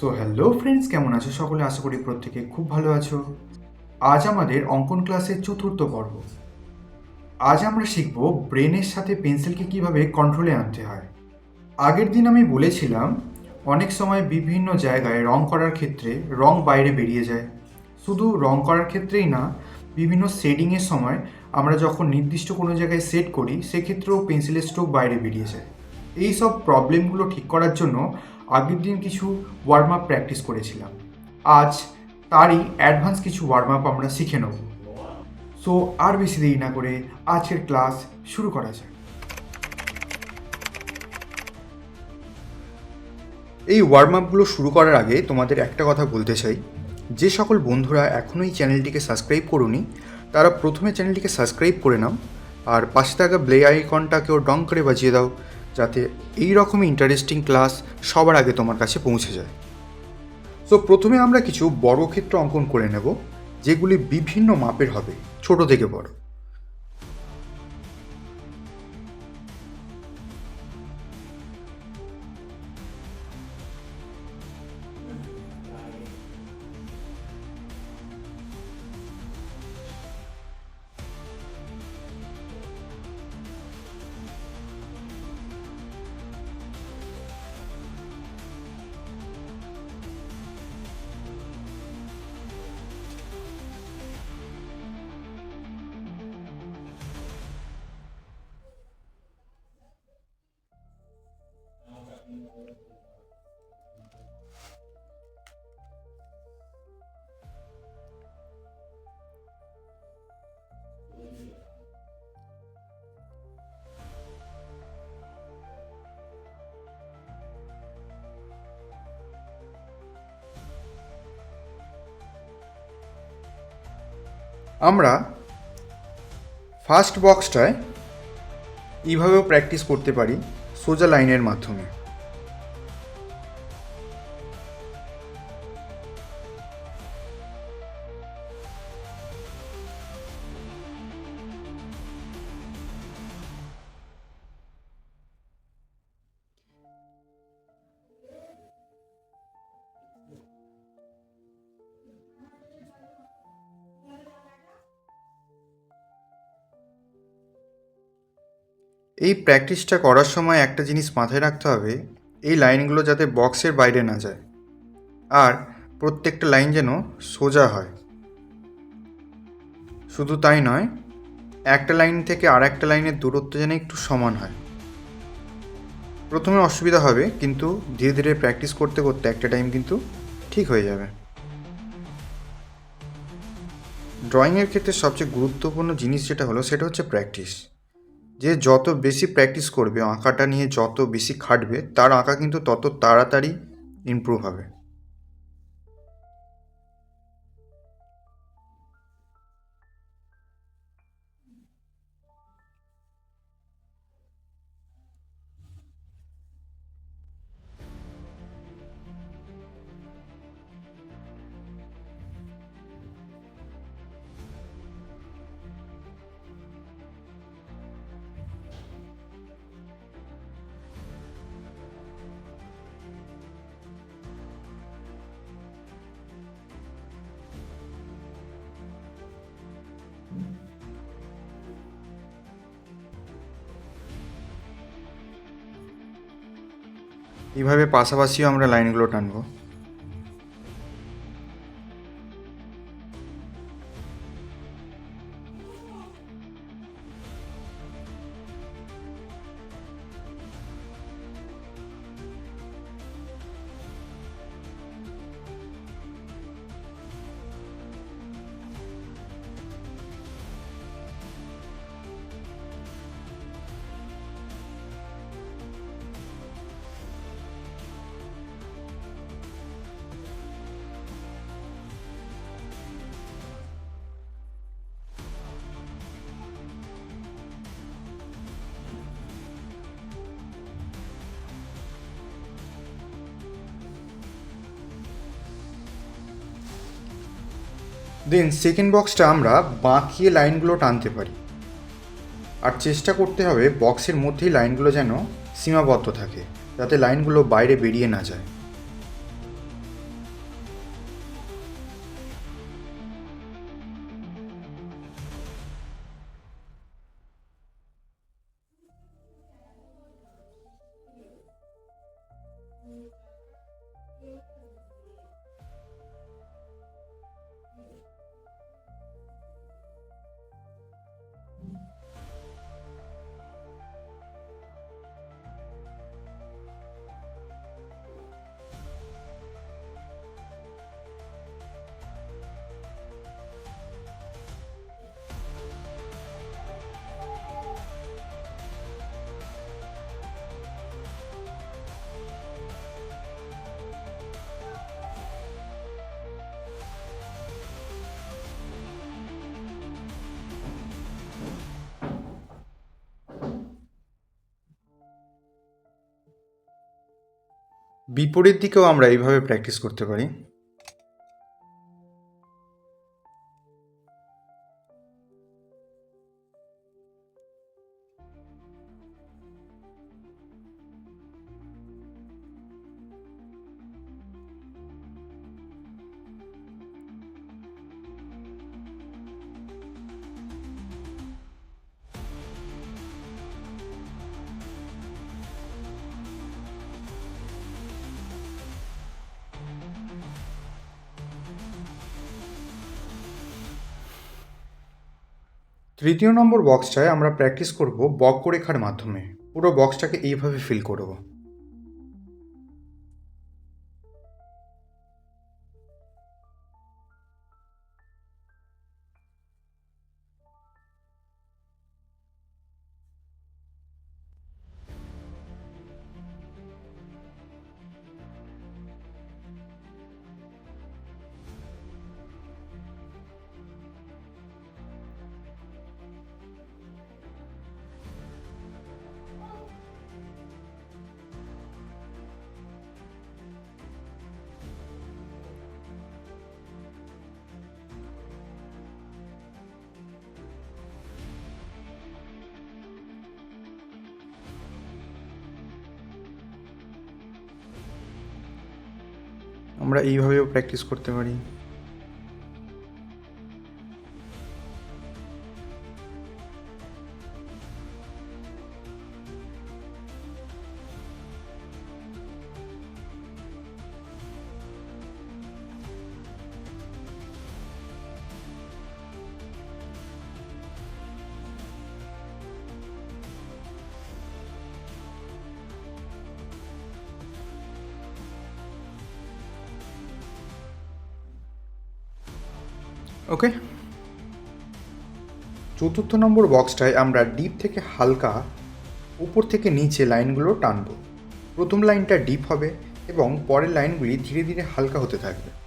So hello friends কেমন আছো সকলে? আশা করি প্রত্যেকে খুব ভালো আছো। আজ আমাদের অঙ্কন ক্লাসের চতুর্থ পর্ব। আজ আমরা শিখব ব্রেনের সাথে পেন্সিলকে কীভাবে কন্ট্রোলে আনতে হয়। আগের দিন আমি বলেছিলাম, অনেক সময় বিভিন্ন জায়গায় রং করার ক্ষেত্রে রং বাইরে বেরিয়ে যায়। শুধু রং করার ক্ষেত্রেই না, বিভিন্ন শেডিংয়ের সময় আমরা যখন নির্দিষ্ট কোনো জায়গায় সেট করি, সেক্ষেত্রেও পেন্সিলের স্ট্রোক বাইরে বেরিয়ে যায়। এই সব প্রবলেমগুলো ঠিক করার জন্য আগের দিন কিছু ওয়ার্ম আপ প্র্যাকটিস করেছিলাম। আজ তারই অ্যাডভান্স কিছু ওয়ার্ম আপ আমরা শিখে নেব। সো আর বেশি দেরি না করে আজকের ক্লাস শুরু করা যাক। এই ওয়ার্ম আপগুলো শুরু করার আগে তোমাদের একটা কথা বলতে চাই। যে সকল বন্ধুরা এখনও এই চ্যানেলটিকে সাবস্ক্রাইব করুনি, তারা প্রথমে চ্যানেলটিকে সাবস্ক্রাইব করে নাও, আর পাশে থাকা ব্লে আইকনটাকেও ডং করে বাজিয়ে দাও যাতে এই রকম ইন্টারেস্টিং ক্লাস সবার আগে তোমার কাছে পৌঁছে যায়। সো প্রথমে আমরা কিছু বর্গক্ষেত্র অঙ্কন করে নেব, যেগুলি বিভিন্ন মাপের হবে, ছোট থেকে বড়। আমরা ফার্স্ট বক্সটায় এইভাবেও প্র্যাকটিস করতে পারি সোজা লাইনের মাধ্যমে। এই প্র্যাকটিসটা করার সময় একটা জিনিস মাথায় রাখতে হবে, এই লাইনগুলো যাতে বক্সের বাইরে না যায়। আর প্রত্যেকটা লাইন যেন সোজা হয়। শুধু তাই নয়, একটা লাইন থেকে আর একটা লাইনের দূরত্ব যেন একটু সমান হয়। প্রথমে অসুবিধা হবে, কিন্তু ধীরে ধীরে প্র্যাকটিস করতে করতে একটা টাইম কিন্তু ঠিক হয়ে যাবে। ড্রয়িংয়ের ক্ষেত্রে সবচেয়ে গুরুত্বপূর্ণ জিনিস যেটা হলো, সেটা হচ্ছে প্র্যাকটিস। যে যত বেশি প্র্যাকটিস করবে, আঁকাটা নিয়ে যত বেশি খাটবে, তার আঁকা কিন্তু তত তাড়াতাড়ি ইমপ্রুভ হবে। এইভাবে পাশাপাশিও আমরা লাইনগুলো টানবো। দেন সেকেন্ড বক্সটা আমরা বাঁকিয়ে লাইনগুলো টানতে পারি। আর চেষ্টা করতে হবে বক্সের মধ্যেই লাইনগুলো যেন সীমাবদ্ধ থাকে, যাতে লাইনগুলো বাইরে বেরিয়ে না যায়। বিপরীত দিকেও আমরা এইভাবে প্র্যাকটিস করতে পারি। তৃতীয় নম্বর বক্সটায় আমরা প্র্যাকটিস করব বক্ররেখার মাধ্যমে। পুরো বক্সটাকে এইভাবে ফিল করব। আমরা এইভাবেও প্র্যাকটিস করতে পারি। ওকে চতুর্থ নম্বর বক্সটায় আমরা ডিপ থেকে হালকা উপর থেকে নিচে লাইনগুলো টানব। প্রথম লাইনটা ডিপ হবে এবং পরের লাইনগুলি ধীরে ধীরে হালকা হতে থাকবে।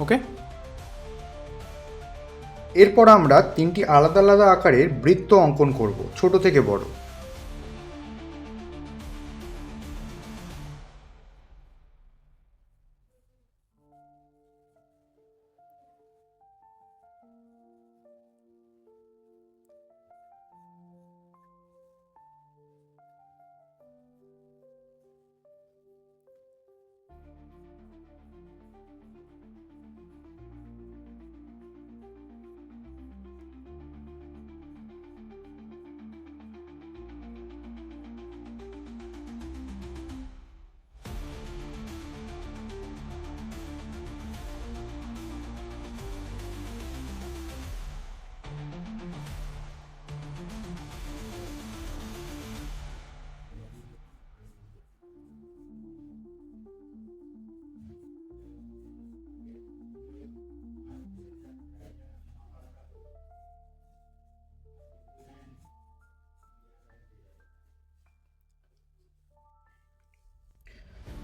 ওকে? এরপর আমরা তিনটি আলাদা আলাদা আকারের বৃত্ত অঙ্কন করব ছোট থেকে বড়।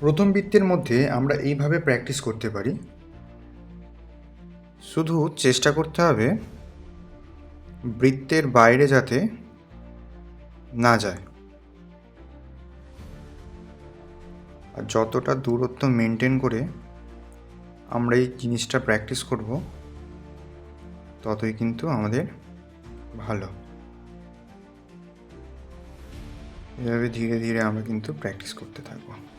প্রথম বৃত্তের মধ্যে আমরা এইভাবে প্র্যাকটিস করতে পারি। শুধু চেষ্টা করতে হবে বৃত্তের বাইরে যাতে না যায়। আর যতটা দূরত্ব মেনটেন করে আমরা এই জিনিসটা প্র্যাকটিস করব, ততই কিন্তু আমাদের ভালো। এভাবে ধীরে ধীরে আমরা কিন্তু প্র্যাকটিস করতে থাকব।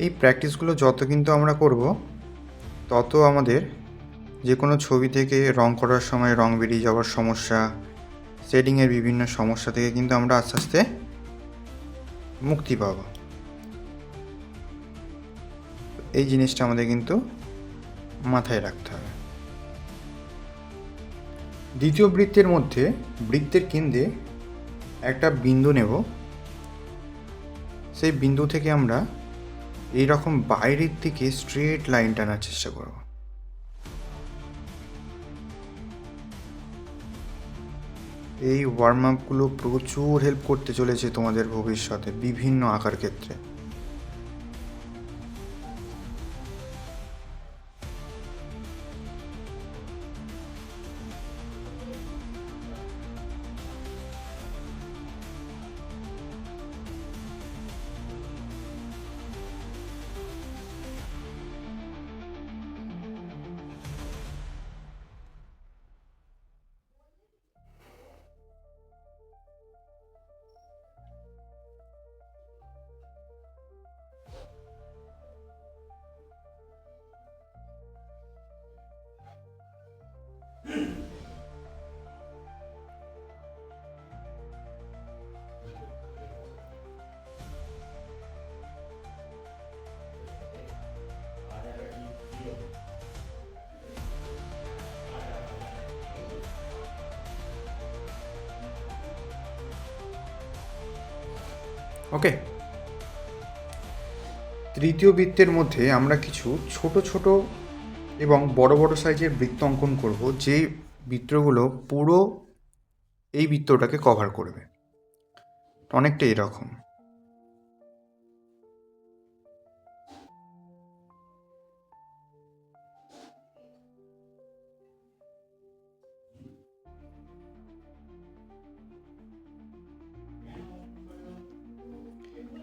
এই প্র্যাকটিসগুলো যত কিন্তু আমরা করব, তত আমাদের যে কোনো ছবি থেকে রং করার সময় রং বেরিয়ে যাওয়ার সমস্যা শেডিংয়ের বিভিন্ন সমস্যা থেকে কিন্তু আমরা আস্তে আস্তে মুক্তি পাব। এই জিনিসটা আমাদের কিন্তু মাথায় রাখতে হবে। দ্বিতীয় বৃত্তের মধ্যে, বৃত্তের কেন্দ্রে একটা বিন্দু নেব। সেই বিন্দু থেকে আমরা এই রকম বাইরের দিকে স্ট্রেট লাইন টানার চেষ্টা করব। এই ওয়ার্ম আপগুলো প্রচুর হেল্প করতে চলেছে তোমাদের ভবিষ্যতে বিভিন্ন আঁকার ক্ষেত্রে। ওকে তৃতীয় বৃত্তের মধ্যে আমরা কিছু ছোট ছোট এবং বড় বড় সাইজের বৃত্ত অঙ্কন করব, যে বৃত্তগুলো পুরো এই বৃত্তটাকে কভার করবে। অনেকটা এরকম।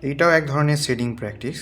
এইটাও এক ধরনের শেডিং প্র্যাকটিস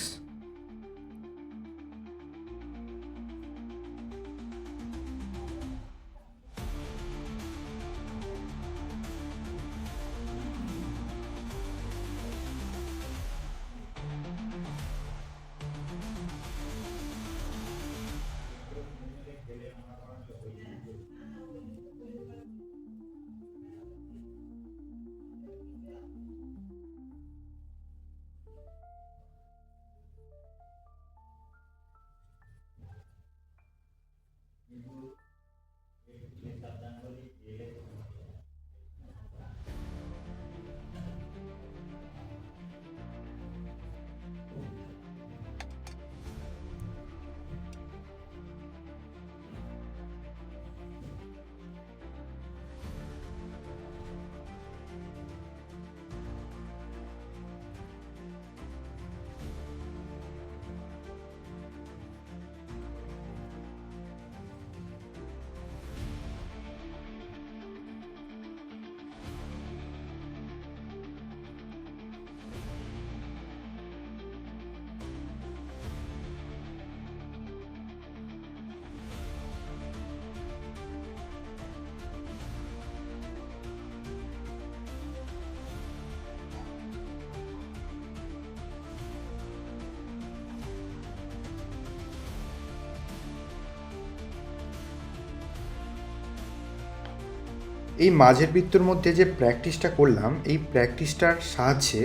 এই মাঝের বৃত্তর মধ্যে যে প্র্যাকটিসটা করলাম, এই প্র্যাকটিসটার সাহায্যে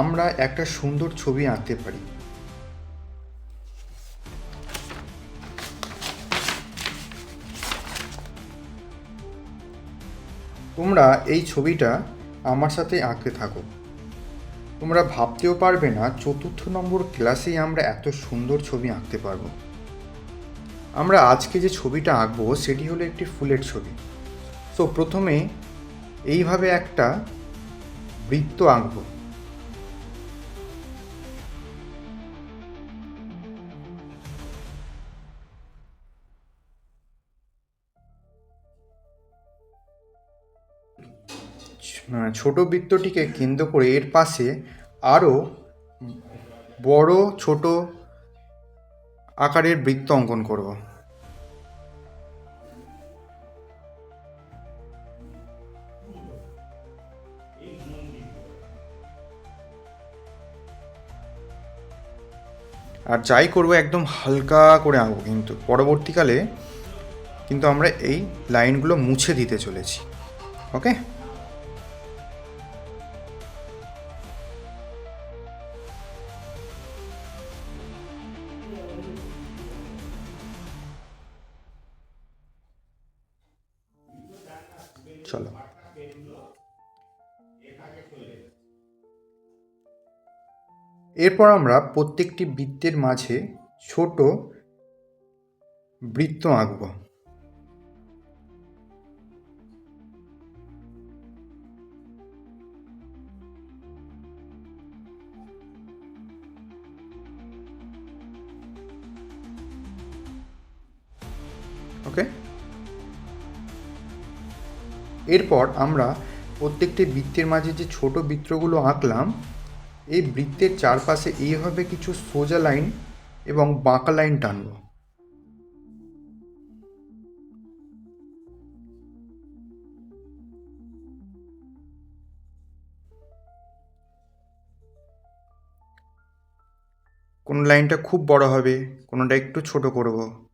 আমরা একটা সুন্দর ছবি আঁকতে পারি। তোমরা এই ছবিটা আমার সাথে আঁকতে থাকো। তোমরা ভাবতেও পারবে না, চতুর্থ নম্বর ক্লাসেই আমরা এত সুন্দর ছবি আঁকতে পারব। আমরা আজকে যে ছবিটা আঁকবো, সেটি হলো একটি ফুলের ছবি। সো প্রথমে এইভাবে একটা বৃত্ত আঁকব। মানে ছোট বৃত্তটিকে কেন্দ্র করে এর পাশে আরও বড়, ছোট আকারের বৃত্ত অঙ্কন করব। আর যাই করব, একদম হালকা করে আঁকবো কিন্তু। পরবর্তীকালে কিন্তু আমরা এই লাইনগুলো মুছে দিতে চলেছি। ওকে? চলো। এরপর আমরা প্রত্যেকটি বৃত্তের মাঝে ছোট বৃত্ত আঁকব। ওকে? এরপর আমরা প্রত্যেকটি বৃত্তের মাঝে যে ছোট বৃত্তগুলো আঁকলাম এই বৃত্তের চারপাশে এইভাবে কিছু সোজা লাইন এবং বাঁকা লাইন টানব। কোন লাইনটা খুব বড় হবে, কোনোটা একটু ছোট করব।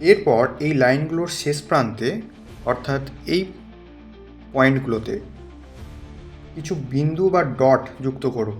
এরপর এই লাইনগুলোর শেষ প্রান্তে অর্থাৎ এই পয়েন্টগুলোতে কিছু বিন্দু বা ডট যুক্ত করব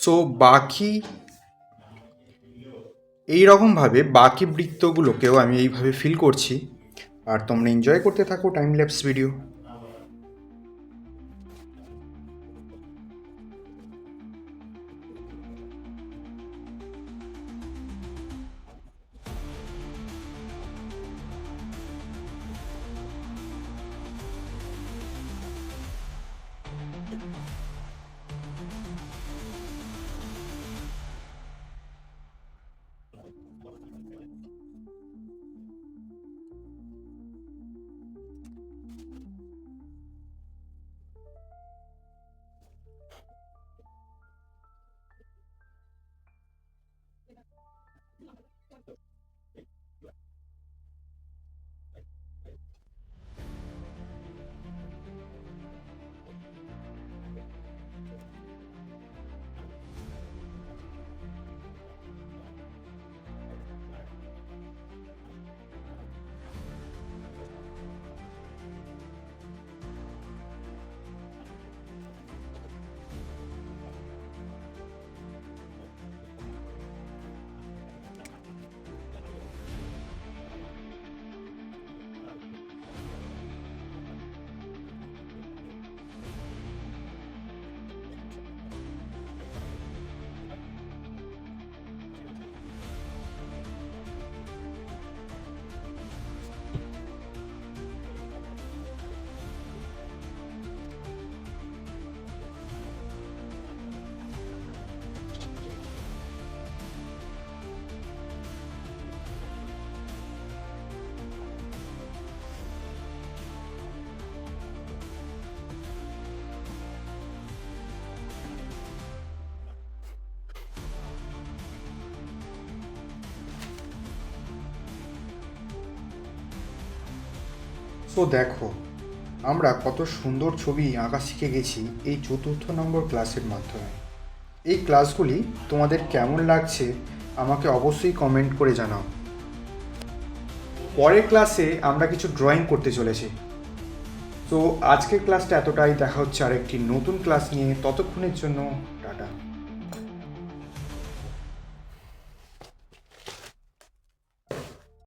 সো বাকি এই রকমভাবে বাকি বৃত্তগুলোকেও আমি এইভাবে ফিল করছি। আর তোমরা এনজয় করতে থাকো টাইম ল্যাপস ভিডিও সো দেখো, আমরা কত সুন্দর ছবি আঁকা শিখে গেছি এই চতুর্থ নম্বর ক্লাসের মাধ্যমে। এই ক্লাসগুলি তোমাদের কেমন লাগছে আমাকে অবশ্যই কমেন্ট করে জানাও। পরের ক্লাসে আমরা কিছু ড্রয়িং করতে চলেছি। তো আজকের ক্লাসটা এতটাই, দেখা হচ্ছে আরেকটি নতুন ক্লাস নিয়ে। ততক্ষণের জন্য